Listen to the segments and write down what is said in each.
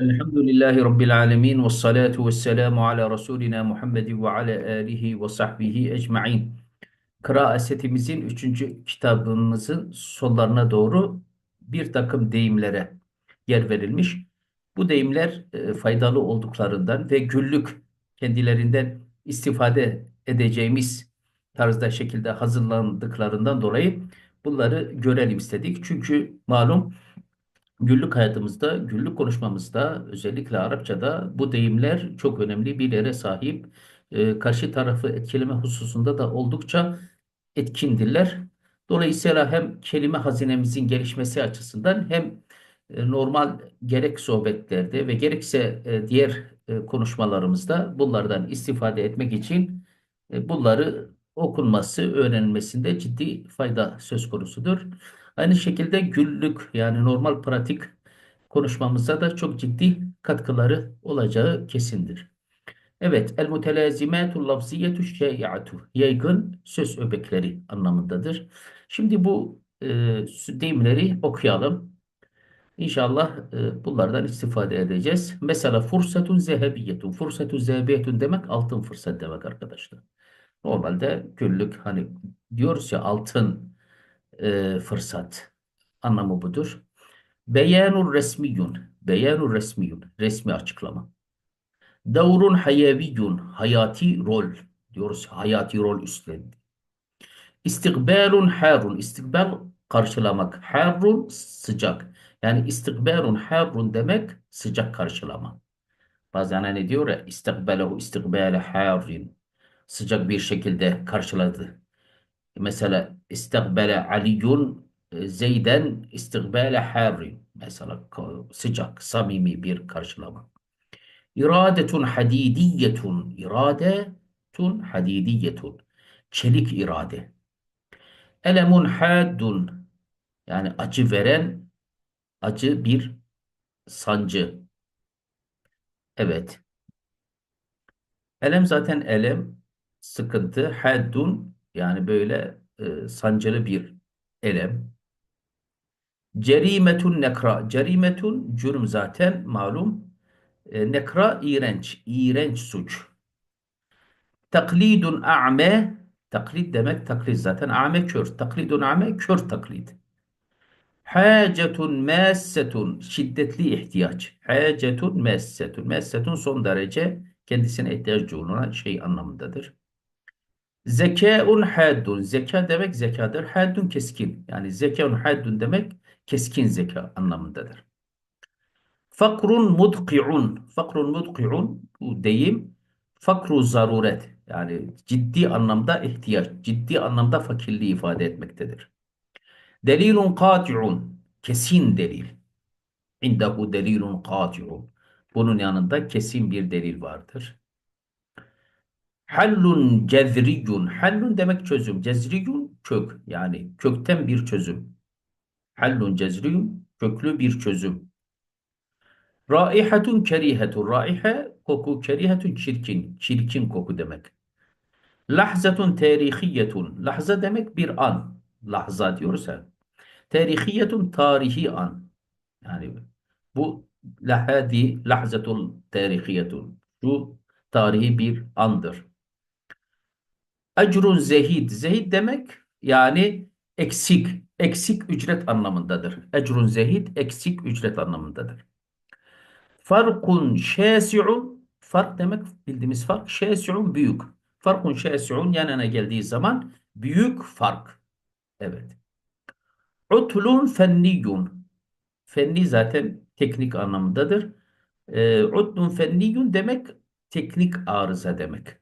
Elhamdülillahi Rabbil alemin ve salatu ve selamu ala Resulina Muhammed ve ala alihi ve sahbihi ecma'in. Kıraat setimizin üçüncü kitabımızın sonlarına doğru bir takım deyimlere yer verilmiş. Bu deyimler e, faydalı olduklarından ve günlük kendilerinden istifade edeceğimiz tarzda şekilde hazırlandıklarından dolayı bunları görelim istedik. Çünkü malum Günlük hayatımızda, günlük konuşmamızda, özellikle Arapçada bu deyimler çok önemli bir yere sahip. Ee, karşı tarafı etkileme hususunda da oldukça etkindirler. Dolayısıyla hem kelime hazinemizin gelişmesi açısından hem e, normal gerek sohbetlerde ve gerekse e, diğer e, konuşmalarımızda bunlardan istifade etmek için e, bunları okunması, öğrenilmesinde ciddi fayda söz konusudur. Aynı şekilde günlük yani normal pratik konuşmamıza da çok ciddi katkıları olacağı kesindir. Evet, el mutelazimatul lafziyetu şeyyatu yaygın söz öbekleri anlamındadır. Şimdi bu e, deyimleri okuyalım. İnşallah e, bunlardan istifade edeceğiz. Mesela fırsatun zehebiyetun. Fırsatun zehebiyetun demek altın fırsat demek arkadaşlar. Normalde günlük hani diyoruz ya altın e, fırsat anlamı budur. Beyanur resmiyun. Beyanur resmiyun. Resmi açıklama. Davrun hayaviyyun. Hayati rol. Diyoruz hayati rol üstlendi. İstikbalun harun. İstikbal karşılamak. Harun sıcak. Yani istikbalun harun demek sıcak karşılama. Bazen hani diyor ya istikbalehu istikbale harin. Sıcak bir şekilde karşıladı. Mesela istikbale Aliyun e, Zeyden istikbale Harri. Mesela sıcak, samimi bir karşılama. İradetun hadidiyetun. İradetun hadidiyetun. Çelik irade. Elemun haddun. Yani acı veren, acı bir sancı. Evet. Elem zaten elem, sıkıntı. Haddun yani böyle e, sancılı bir elem. Cerimetun nekra. Cerimetun cürüm zaten malum. E, nekra iğrenç. İğrenç suç. Taklidun a'me. Taklit demek taklit zaten. A'me kör. Taklidun a'me kör taklit. Hacetun messetun. Şiddetli ihtiyaç. Hacetun messetun. Messetun son derece kendisine ihtiyaç duyulan şey anlamındadır. Zekaun haddun. Zeka demek zekadır. Haddun keskin. Yani zekaun haddun demek keskin zeka anlamındadır. Fakrun mudki'un. Fakrun mudki'un bu deyim fakru zaruret. Yani ciddi anlamda ihtiyaç, ciddi anlamda fakirliği ifade etmektedir. Delilun kati'un. Kesin delil. İndehu delilun kati'un. Bunun yanında kesin bir delil vardır. Hallun cezriyun. Hallun demek çözüm. Cezriyun kök. Yani kökten bir çözüm. Hallun cezriyun köklü bir çözüm. Raihatun kerihetun. Raihe koku kerihetun çirkin. Çirkin koku demek. Lahzatun tarihiyetun. Lahza demek bir an. Lahza diyoruz ya. Tarihi an. Yani bu lahadi lahzatul tarihiyetun. Şu tarihi bir andır. Ecrun zehid. Zehid demek yani eksik. Eksik ücret anlamındadır. Ecrun zehid eksik ücret anlamındadır. Farkun şesi'un fark demek bildiğimiz fark. Şesi'un büyük. Farkun şesi'un yanına geldiği zaman büyük fark. Evet. Utlun fenniyun. Fenni zaten teknik anlamındadır. E, utlun fenniyun demek teknik arıza demek.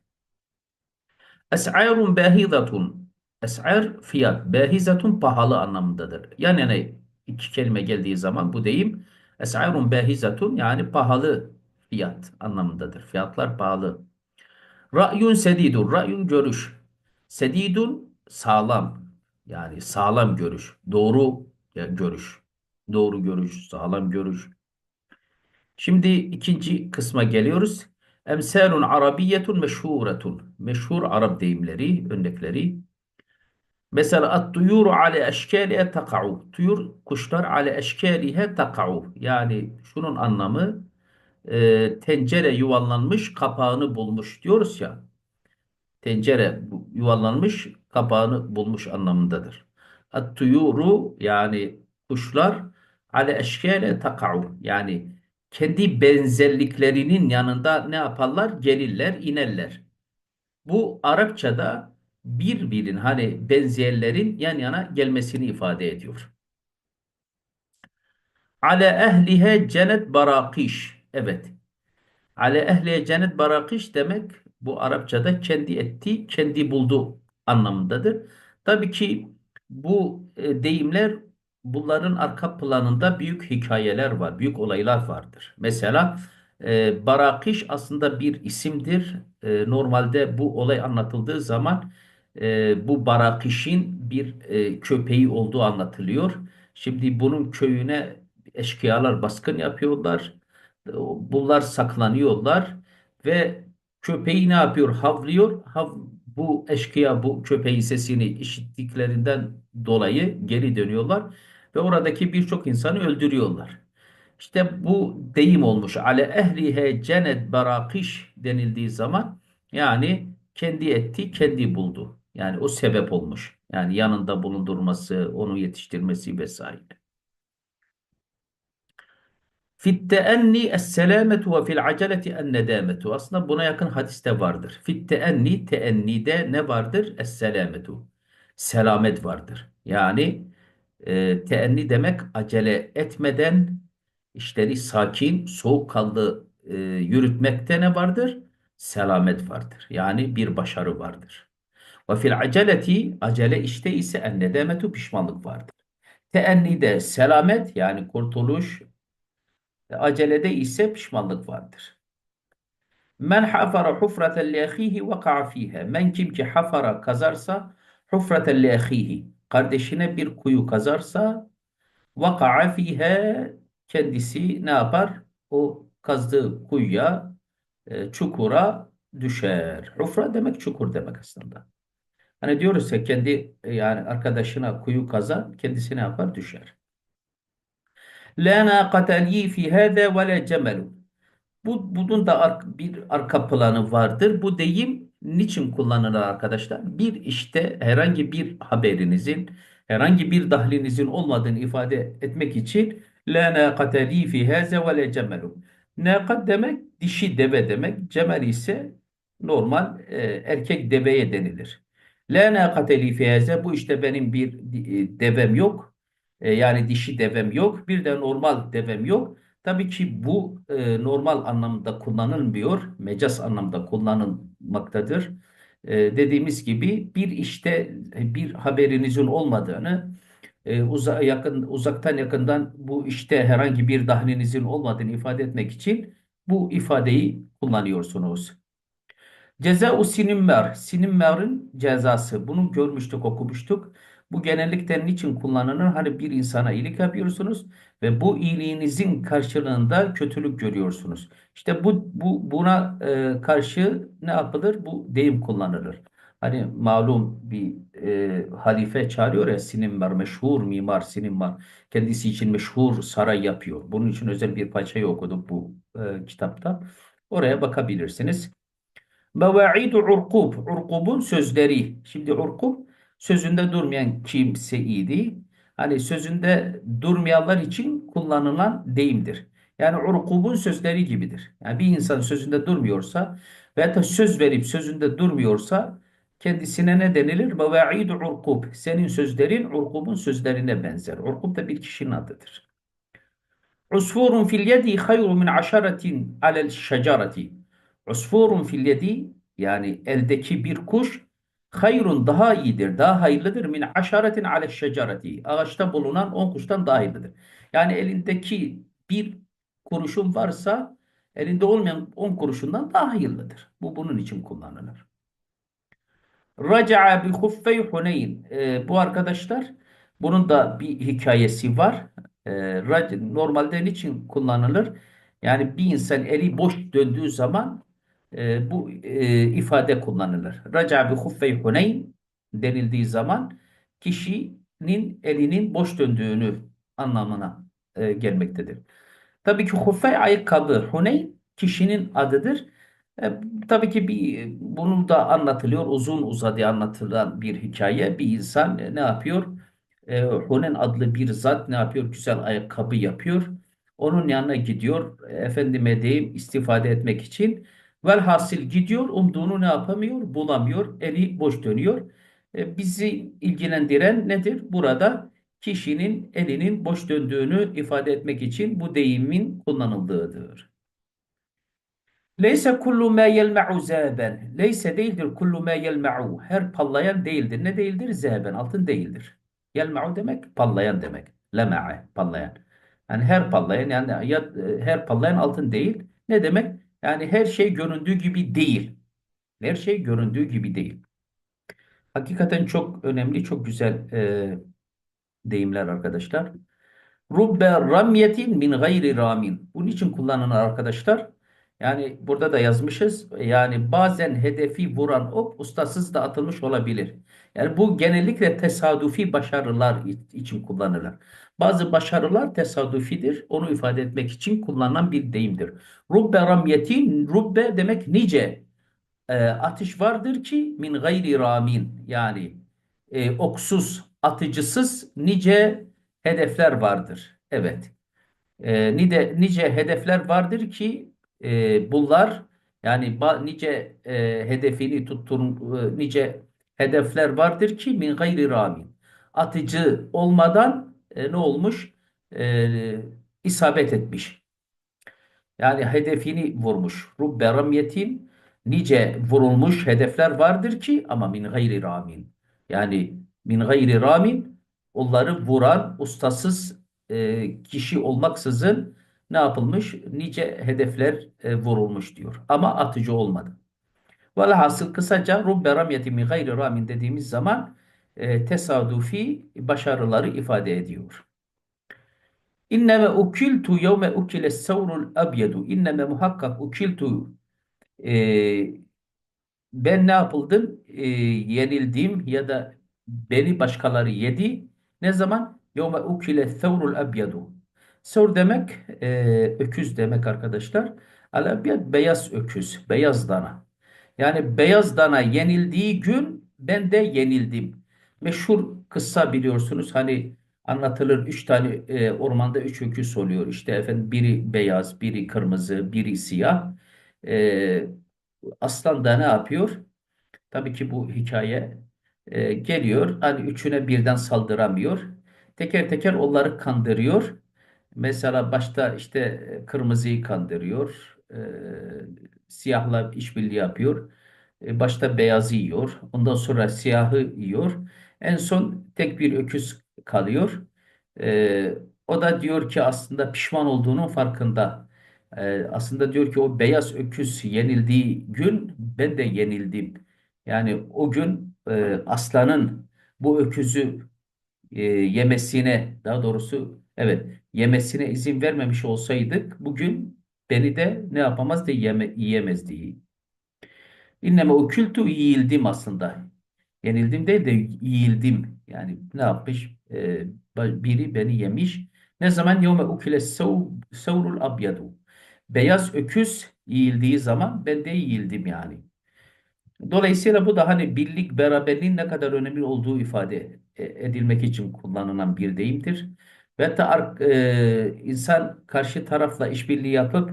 Es'arun bahidatun. Es'ar fiyat. Bahizatun pahalı anlamındadır. Yani yani iki kelime geldiği zaman bu deyim es'arun bahizatun yani pahalı fiyat anlamındadır. Fiyatlar pahalı. Ra'yun sedidun. Ra'yun görüş. Sedidun sağlam. Yani sağlam görüş. Doğru görüş. Doğru görüş, sağlam görüş. Şimdi ikinci kısma geliyoruz. Emsalun arabiyetun meşhuretun. Meşhur Arap deyimleri, örnekleri. Mesela at-tuyuru ale eşkalihe taka'u. Tuyur kuşlar ale eşkalihe taka'u. Yani şunun anlamı e, tencere yuvarlanmış kapağını bulmuş diyoruz ya. Tencere yuvarlanmış kapağını bulmuş anlamındadır. At-tuyuru yani kuşlar ale eşkale taka'u yani kendi benzerliklerinin yanında ne yaparlar? Gelirler, inerler. Bu Arapçada birbirinin hani benzerlerin yan yana gelmesini ifade ediyor. Ale ehlihe cennet barakiş. Evet. Ale ehliye cennet barakiş demek bu Arapçada kendi etti, kendi buldu anlamındadır. Tabii ki bu e, deyimler bunların arka planında büyük hikayeler var, büyük olaylar vardır. Mesela e, barakiş aslında bir isimdir. E, normalde bu olay anlatıldığı zaman e, bu barakişin bir e, köpeği olduğu anlatılıyor. Şimdi bunun köyüne eşkıyalar baskın yapıyorlar. Bunlar saklanıyorlar ve köpeği ne yapıyor? Havlıyor. Hav, bu eşkıya bu köpeğin sesini işittiklerinden dolayı geri dönüyorlar ve oradaki birçok insanı öldürüyorlar. İşte bu deyim olmuş. Ale ehlihe cennet barakiş denildiği zaman yani kendi etti, kendi buldu. Yani o sebep olmuş. Yani yanında bulundurması, onu yetiştirmesi vesaire. Fit teenni es-selametu ve fil aceleti en-nedametu. Aslında buna yakın hadiste vardır. Fit teenni, teennide ne vardır? Es-selametu. Selamet vardır. Yani e, teenni demek acele etmeden işleri sakin, soğukkanlı e, yürütmekte ne vardır? Selamet vardır. Yani bir başarı vardır. Ve fil aceleti, acele işte ise en-nedametu pişmanlık vardır. Teennide selamet yani kurtuluş, Acelede ise pişmanlık vardır. Men hafara hufreten li ahihi veka'a fiha. Men kim ki hafara kazarsa hufreten li ahihi. Kardeşine bir kuyu kazarsa veka'a fiha kendisi ne yapar? O kazdığı kuyuya, e, çukura düşer. Hufra demek çukur demek aslında. Hani diyoruz ya kendi yani arkadaşına kuyu kazan kendisi ne yapar? Düşer. La naqate li fi hâze ve la. Bu, bunun da bir arka planı vardır. Bu deyim niçin kullanılır arkadaşlar? Bir işte herhangi bir haberinizin, herhangi bir dahlinizin olmadığını ifade etmek için la naqate li fi hâze ve la cemelu. Nakat demek dişi deve demek. Cemel ise normal e, erkek deveye denilir. La naqate li fi hâze bu işte benim bir e, devem yok. E, yani dişi devem yok. Bir de normal devem yok. Tabii ki bu e, normal anlamda kullanılmıyor. Mecaz anlamda kullanılmaktadır. E, dediğimiz gibi bir işte bir haberinizin olmadığını e, uza, yakın uzaktan yakından bu işte herhangi bir dahlinizin olmadığını ifade etmek için bu ifadeyi kullanıyorsunuz. Ceza-u sinimmer. Sinimmer'in cezası. Bunu görmüştük, okumuştuk. Bu genellikle niçin kullanılır? Hani bir insana iyilik yapıyorsunuz ve bu iyiliğinizin karşılığında kötülük görüyorsunuz. İşte bu, bu buna e, karşı ne yapılır? Bu deyim kullanılır. Hani malum bir e, halife çağırıyor ya Sinimmer, meşhur mimar Sinimmer. Kendisi için meşhur saray yapıyor. Bunun için özel bir parçayı okuduk bu e, kitapta. Oraya bakabilirsiniz. Mevaidu urkub. Urkubun sözleri. Şimdi urkub sözünde durmayan kimseydi. Hani sözünde durmayanlar için kullanılan deyimdir. Yani urkubun sözleri gibidir. Yani bir insan sözünde durmuyorsa veya da söz verip sözünde durmuyorsa kendisine ne denilir? Mevaidu urkub. Senin sözlerin urkubun sözlerine benzer. Urkub da bir kişinin adıdır. Usfurun fil yedi hayru min aşaretin alel şecereti. Usfurun fil yedi yani eldeki bir kuş hayrun daha iyidir, daha hayırlıdır min aşaretin ale şecereti. Ağaçta bulunan on kuştan daha hayırlıdır. Yani elindeki bir kuruşun varsa elinde olmayan on kuruşundan daha hayırlıdır. Bu bunun için kullanılır. Raca'a bi huffey Huneyn. Ee, bu arkadaşlar bunun da bir hikayesi var. Ee, normalde niçin kullanılır? Yani bir insan eli boş döndüğü zaman e, bu e, ifade kullanılır. Raca bi huffey Huneyn denildiği zaman kişinin elinin boş döndüğünü anlamına e, gelmektedir. Tabii ki huffey ayakkabı. Huneyn kişinin adıdır. E, tabii ki bir bunu da anlatılıyor. Uzun uzadı anlatılan bir hikaye. Bir insan e, ne yapıyor? E, Hunen adlı bir zat ne yapıyor? Güzel ayakkabı yapıyor. Onun yanına gidiyor. Efendime diyeyim istifade etmek için. Velhasıl gidiyor. Umduğunu ne yapamıyor? Bulamıyor. Eli boş dönüyor. E, bizi ilgilendiren nedir? Burada kişinin elinin boş döndüğünü ifade etmek için bu deyimin kullanıldığıdır. Leyse kullu ma yelma'u zâben. Leyse değildir kullu ma yelma'u. Her pallayan değildir. Ne değildir? Zâben. Altın değildir. Yelma'u demek pallayan demek. Lema'a pallayan. Yani her pallayan yani ya, her pallayan altın değil. Ne demek? Yani her şey göründüğü gibi değil. Her şey göründüğü gibi değil. Hakikaten çok önemli, çok güzel e, deyimler arkadaşlar. Rubbe ramyetin min gayri ramin. Bunun için kullanılan arkadaşlar. Yani burada da yazmışız. Yani bazen hedefi vuran ok ustasız da atılmış olabilir. Yani bu genellikle tesadüfi başarılar için kullanılır. Bazı başarılar tesadüfidir. Onu ifade etmek için kullanılan bir deyimdir. Rubbe ramyetin, rubbe demek nice e, atış vardır ki min gayri ramin. Yani e, oksuz, atıcısız nice hedefler vardır. Evet. E, nice, nice hedefler vardır ki e, bunlar yani nice e, hedefini tuttur e, nice hedefler vardır ki min gayri ramin. Atıcı olmadan e, ne olmuş? E, isabet etmiş. Yani hedefini vurmuş. Rubbe ramyetin nice vurulmuş hedefler vardır ki ama min gayri ramin. Yani min gayri ramin onları vuran ustasız e, kişi olmaksızın ne yapılmış? Nice hedefler e, vurulmuş diyor. Ama atıcı olmadı. Velhasıl kısaca rubbe ramyeti min gayri ramin dediğimiz zaman e, tesadüfi başarıları ifade ediyor. İnneme ukiltu yevme ukile sevrul abyedu. İnneme muhakkak ukiltu e, ben ne yapıldım? E, yenildim ya da beni başkaları yedi. Ne zaman? Yevme ukile sevrul abyadu. Sevr demek e, öküz demek arkadaşlar. Al beyaz öküz, beyaz dana. Yani beyaz dana yenildiği gün ben de yenildim. Meşhur kıssa biliyorsunuz hani anlatılır üç tane e, ormanda üç öküz oluyor. İşte efendim biri beyaz, biri kırmızı, biri siyah. E, aslan da ne yapıyor? Tabii ki bu hikaye e, geliyor. Hani üçüne birden saldıramıyor. Teker teker onları kandırıyor. Mesela başta işte e, kırmızıyı kandırıyor. E, siyahla işbirliği yapıyor. E, başta beyazı yiyor. Ondan sonra siyahı yiyor. En son tek bir öküz kalıyor. E, o da diyor ki aslında pişman olduğunun farkında. E, aslında diyor ki o beyaz öküz yenildiği gün ben de yenildim. Yani o gün e, aslanın bu öküzü e, yemesine daha doğrusu evet yemesine izin vermemiş olsaydık bugün beni de ne yapamazdı yeme, yiyemezdi. İnneme o kültü yiyildim aslında. Yenildim değil de yiyildim. Yani ne yapmış? Ee, biri beni yemiş. Ne zaman yevme ukile sevrul abyadu. Beyaz öküz yiyildiği zaman ben de yiyildim yani. Dolayısıyla bu da hani birlik, beraberliğin ne kadar önemli olduğu ifade e, edilmek için kullanılan bir deyimdir. Ve hatta e, insan karşı tarafla işbirliği yapıp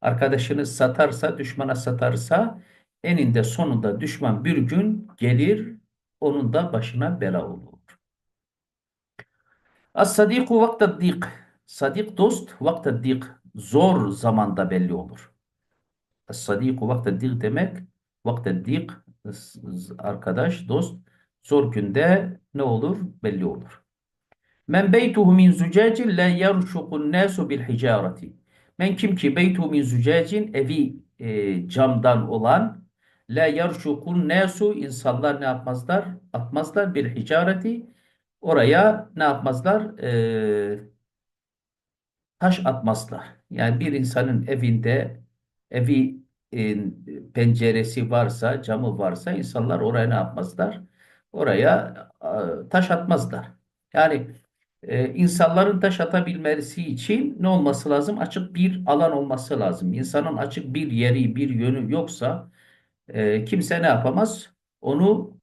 arkadaşını satarsa, düşmana satarsa eninde sonunda düşman bir gün gelir, onun da başına bela olur. As-sadiku vakta dik. Sadik dost vakta dik. Zor zamanda belli olur. As-sadiku vakta dik demek vakte dik arkadaş, dost zor günde ne olur? Belli olur. Men beytuhu min zücacin la yarşukun nasu bil hicareti. Men kim ki beytuhu min zücacin evi e, camdan olan la yarşukun nasu insanlar ne yapmazlar? Atmazlar bil hicareti. Oraya ne yapmazlar? E, taş atmazlar. Yani bir insanın evinde evi e, penceresi varsa, camı varsa insanlar oraya ne yapmazlar? Oraya taş atmazlar. Yani Ee, insanların taş atabilmesi için ne olması lazım? Açık bir alan olması lazım. İnsanın açık bir yeri, bir yönü yoksa e, kimse ne yapamaz? Onu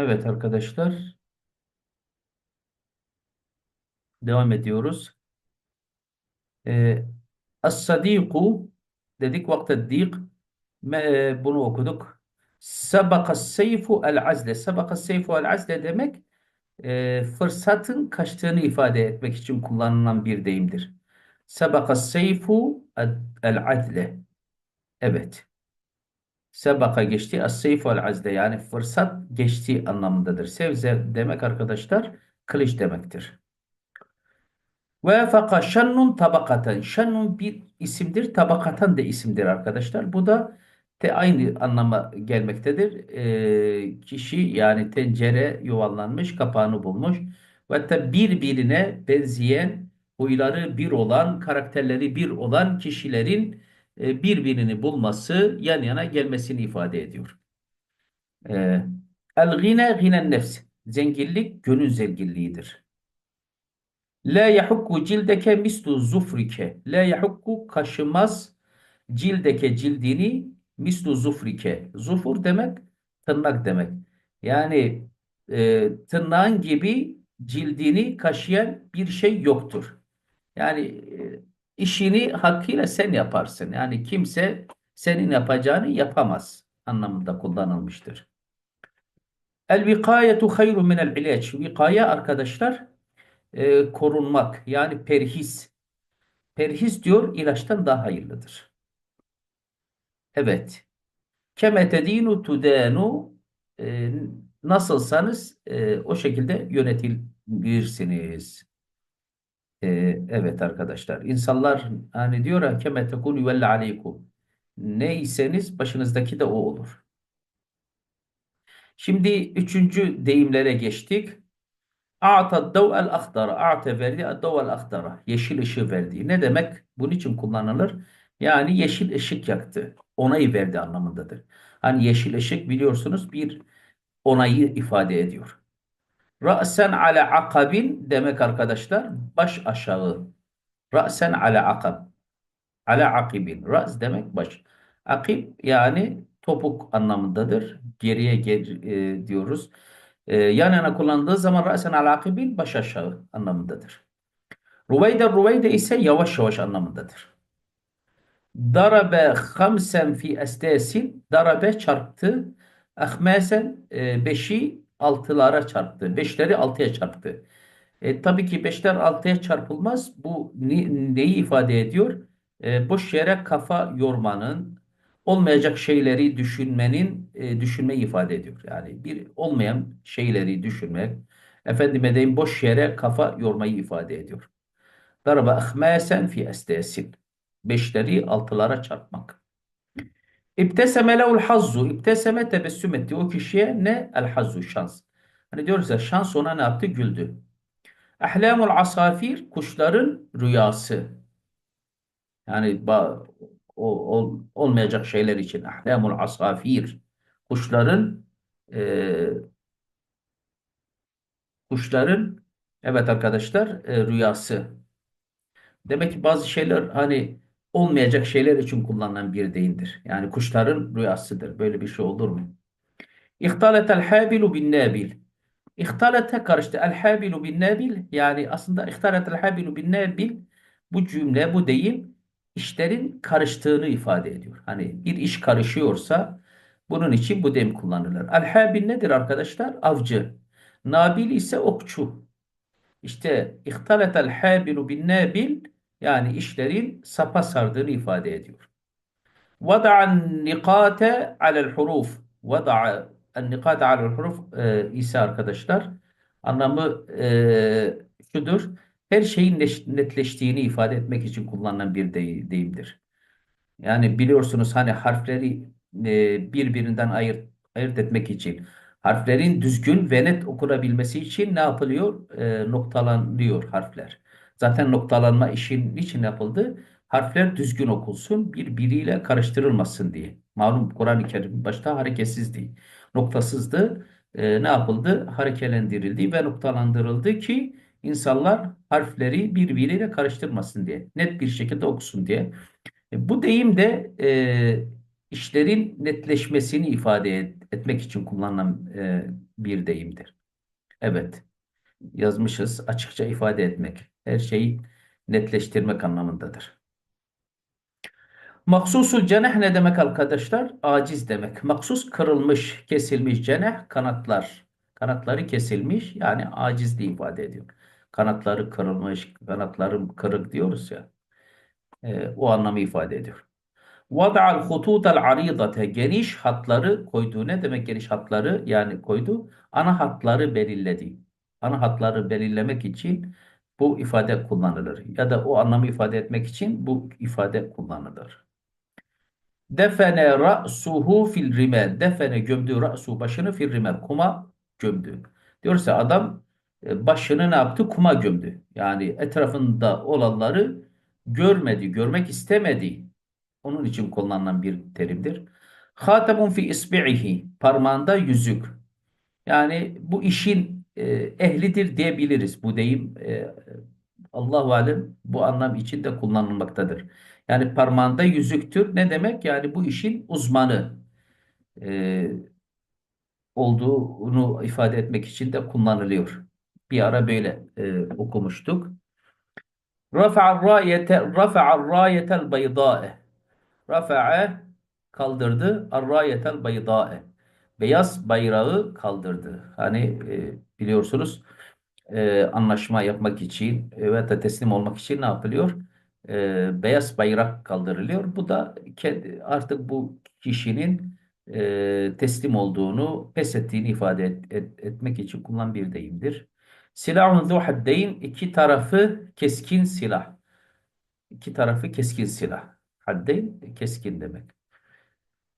evet arkadaşlar devam ediyoruz. Ee, As-sadiku dedik vakti dik Me- bunu okuduk. Sabakas seyfu el azle. Sabakas seyfu el azle demek e, fırsatın kaçtığını ifade etmek için kullanılan bir deyimdir. Sabakas seyfu el adle. Evet. Sabaka geçti. As seyfu el azle. Yani fırsat geçti anlamındadır. Sevze demek arkadaşlar kılıç demektir. Ve fakat şannun tabakaten. Şannun bir isimdir. Tabakatan da isimdir arkadaşlar. Bu da te aynı anlama gelmektedir. Ee, kişi yani tencere yuvarlanmış, kapağını bulmuş. Ve hatta birbirine benzeyen, huyları bir olan, karakterleri bir olan kişilerin e, birbirini bulması, yan yana gelmesini ifade ediyor. Ee, El-gine ginen nefs. Zenginlik gönül zenginliğidir. La yahukku cildeke mislu zufrike. La yahukku kaşımaz cildeke cildini mislu zufrike. Zufur demek tırnak demek. Yani e, tırnağın gibi cildini kaşıyan bir şey yoktur. Yani e, işini hakkıyla sen yaparsın. Yani kimse senin yapacağını yapamaz anlamında kullanılmıştır. El vikayetu hayru minel ilaç. Vikaya arkadaşlar e, korunmak yani perhis. Perhis diyor ilaçtan daha hayırlıdır. Evet. Keme tedinu tudanu e, nasılsanız e, o şekilde yönetilirsiniz. E, evet arkadaşlar. İnsanlar hani diyor ya keme tekunu yuvelle aleykum. Neyseniz başınızdaki de o olur. Şimdi üçüncü deyimlere geçtik. A'ta dav'el akhtara. A'ta verdi. Dav'el akhtara. Yeşil ışığı verdi. Ne demek? Bunun için kullanılır. Yani yeşil ışık yaktı. Onayı verdi anlamındadır. Hani yeşil ışık biliyorsunuz bir onayı ifade ediyor. Ra'sen ala akabin demek arkadaşlar baş aşağı. Ra'sen ala akab. Ala akibin. Ra's demek baş. Akib yani topuk anlamındadır. Geriye gel, e, diyoruz. E, yan yana kullanıldığı zaman ra'sen ala akibin baş aşağı anlamındadır. Ruveyde ruveyde ise yavaş yavaş anlamındadır. Darabe hamsen fi estesin. Darabe çarptı. Ahmesen e, beşi altılara çarptı. Beşleri altıya çarptı. E, tabii ki beşler altıya çarpılmaz. Bu ne, neyi ifade ediyor? E, boş yere kafa yormanın, olmayacak şeyleri düşünmenin, e, düşünmeyi ifade ediyor. Yani bir olmayan şeyleri düşünmek, efendime deyim boş yere kafa yormayı ifade ediyor. Daraba ahmesen fi estesin. Beşleri altılara çarpmak. İbteseme lehul hazzu. İbteseme tebessüm etti. O kişiye ne? El hazzu şans. Hani diyoruz ya şans ona ne yaptı? Güldü. Ahlamul asafir kuşların rüyası. Yani o, ol- olmayacak şeyler için. Ahlamul asafir kuşların e, kuşların evet arkadaşlar e, rüyası. Demek ki bazı şeyler hani olmayacak şeyler için kullanılan bir deyimdir. Yani kuşların rüyasıdır. Böyle bir şey olur mu? İhtaletel habilu bin nabil. İhtalete karıştı. El habilu bin nabil yani aslında ihtaletel habilu bin nabil bu cümle bu deyim işlerin karıştığını ifade ediyor. Hani bir iş karışıyorsa bunun için bu deyim kullanılır. El habil nedir arkadaşlar? Avcı. Nabil ise okçu. İşte ihtaletel habilu bin nabil yani işlerin sapa sardığını ifade ediyor. Vada'an nikate alel huruf. Vada'a nikate alel huruf e, ise arkadaşlar anlamı e, şudur. Her şeyin netleştiğini ifade etmek için kullanılan bir dey- deyimdir. Yani biliyorsunuz hani harfleri e, birbirinden ayırt, ayırt etmek için harflerin düzgün ve net okunabilmesi için ne yapılıyor? E, noktalanıyor harfler. Zaten noktalanma işin niçin yapıldı? Harfler düzgün okunsun, birbiriyle karıştırılmasın diye. Malum Kur'an-ı Kerim başta hareketsizdi, noktasızdı. E, ne yapıldı? Harekelendirildi ve noktalandırıldı ki insanlar harfleri birbiriyle karıştırmasın diye, net bir şekilde okusun diye. E, Bu deyim de e, işlerin netleşmesini ifade et- etmek için kullanılan e, bir deyimdir. Evet, yazmışız açıkça ifade etmek. Her şeyi netleştirmek anlamındadır. Maksusul ceneh ne demek arkadaşlar? Aciz demek. Maksus kırılmış, kesilmiş ceneh kanatlar. Kanatları kesilmiş yani acizliği ifade ediyor. Kanatları kırılmış, kanatlarım kırık diyoruz ya. E, o anlamı ifade ediyor. Vada'al hututal aridate geniş hatları koydu. Ne demek geniş hatları? Yani koydu. Ana hatları belirledi. Ana hatları belirlemek için bu ifade kullanılır. Ya da o anlamı ifade etmek için bu ifade kullanılır. Defene ra'suhu fil rimel. Defene gömdü ra'su başını fil rimel. Kuma gömdü. Diyorsa adam e, başını ne yaptı? Kuma gömdü. Yani etrafında olanları görmedi, görmek istemedi. Onun için kullanılan bir terimdir. Hatemun fi isbi'ihi. Parmağında yüzük. Yani bu işin e, ehlidir diyebiliriz. Bu deyim e, Allahu alem bu anlam için de kullanılmaktadır. Yani parmağında yüzüktür. Ne demek? Yani bu işin uzmanı e, olduğunu ifade etmek için de kullanılıyor. Bir ara böyle e, okumuştuk. Rafa'ar rayete rafa'ar rayetel beydâe. Rafa'e kaldırdı. Ar-rayetel beydâe. Beyaz bayrağı kaldırdı. Hani e, biliyorsunuz e, anlaşma yapmak için e, ve da teslim olmak için ne yapılıyor? E, beyaz bayrak kaldırılıyor. Bu da artık bu kişinin e, teslim olduğunu, pes ettiğini ifade et- et- etmek için kullanılan bir deyimdir. Silahun zu haddeyn iki tarafı keskin silah. İki tarafı keskin silah. Haddeyn keskin demek.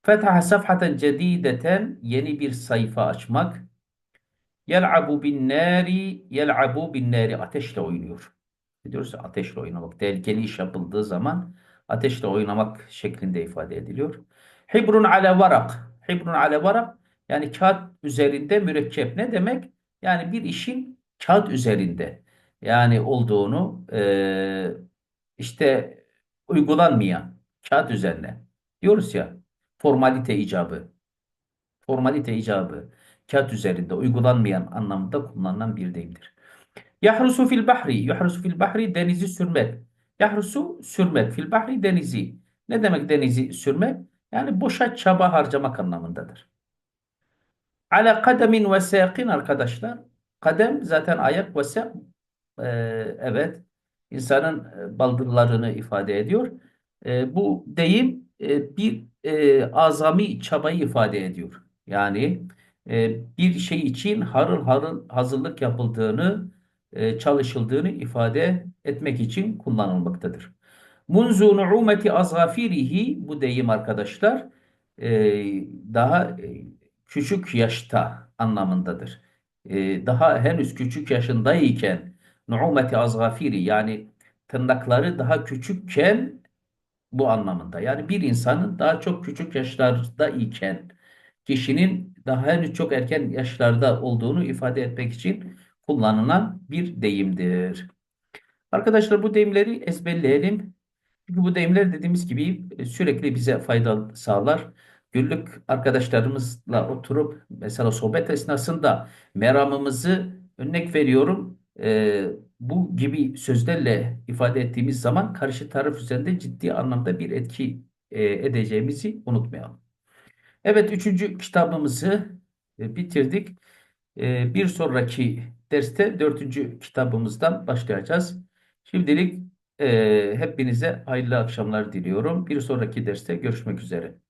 Fetha safhaten cedideten yeni bir sayfa açmak. Yel'abu bin nari yel'abu bin nari ateşle oynuyor. Diyoruz ateşle oynamak. Tehlikeli iş yapıldığı zaman ateşle oynamak şeklinde ifade ediliyor. Hibrun ale varak. Hibrun ale varak yani kağıt üzerinde mürekkep ne demek? Yani bir işin kağıt üzerinde yani olduğunu eee, işte uygulanmayan kağıt üzerine diyoruz ya formalite icabı. Formalite icabı kağıt üzerinde uygulanmayan anlamında kullanılan bir deyimdir. Yahrusu fil bahri. Yahrusu fil bahri denizi sürmek. Yahrusu sürmek. Fil bahri denizi. Ne demek denizi sürmek? Yani boşa çaba harcamak anlamındadır. Ala kademin ve sâkin arkadaşlar. Kadem zaten ayak ve sâk e, evet insanın e, baldırlarını ifade ediyor. E, bu deyim e, bir e, azami çabayı ifade ediyor. Yani e, bir şey için harıl harıl hazırlık yapıldığını, çalışıldığını ifade etmek için kullanılmaktadır. Munzu nu'umeti azgafirihi bu deyim arkadaşlar daha küçük yaşta anlamındadır. Daha henüz küçük yaşındayken nu'umeti azgafiri yani tırnakları daha küçükken bu anlamında. Yani bir insanın daha çok küçük yaşlarda iken kişinin daha henüz çok erken yaşlarda olduğunu ifade etmek için kullanılan bir deyimdir. Arkadaşlar bu deyimleri ezberleyelim. Çünkü bu deyimler dediğimiz gibi e, sürekli bize fayda sağlar. Günlük arkadaşlarımızla oturup mesela sohbet esnasında meramımızı örnek veriyorum. e, bu gibi sözlerle ifade ettiğimiz zaman karşı taraf üzerinde ciddi anlamda bir etki e, edeceğimizi unutmayalım. Evet, üçüncü kitabımızı e, bitirdik. E, bir sonraki derste dördüncü kitabımızdan başlayacağız. Şimdilik e, hepinize hayırlı akşamlar diliyorum. Bir sonraki derste görüşmek üzere.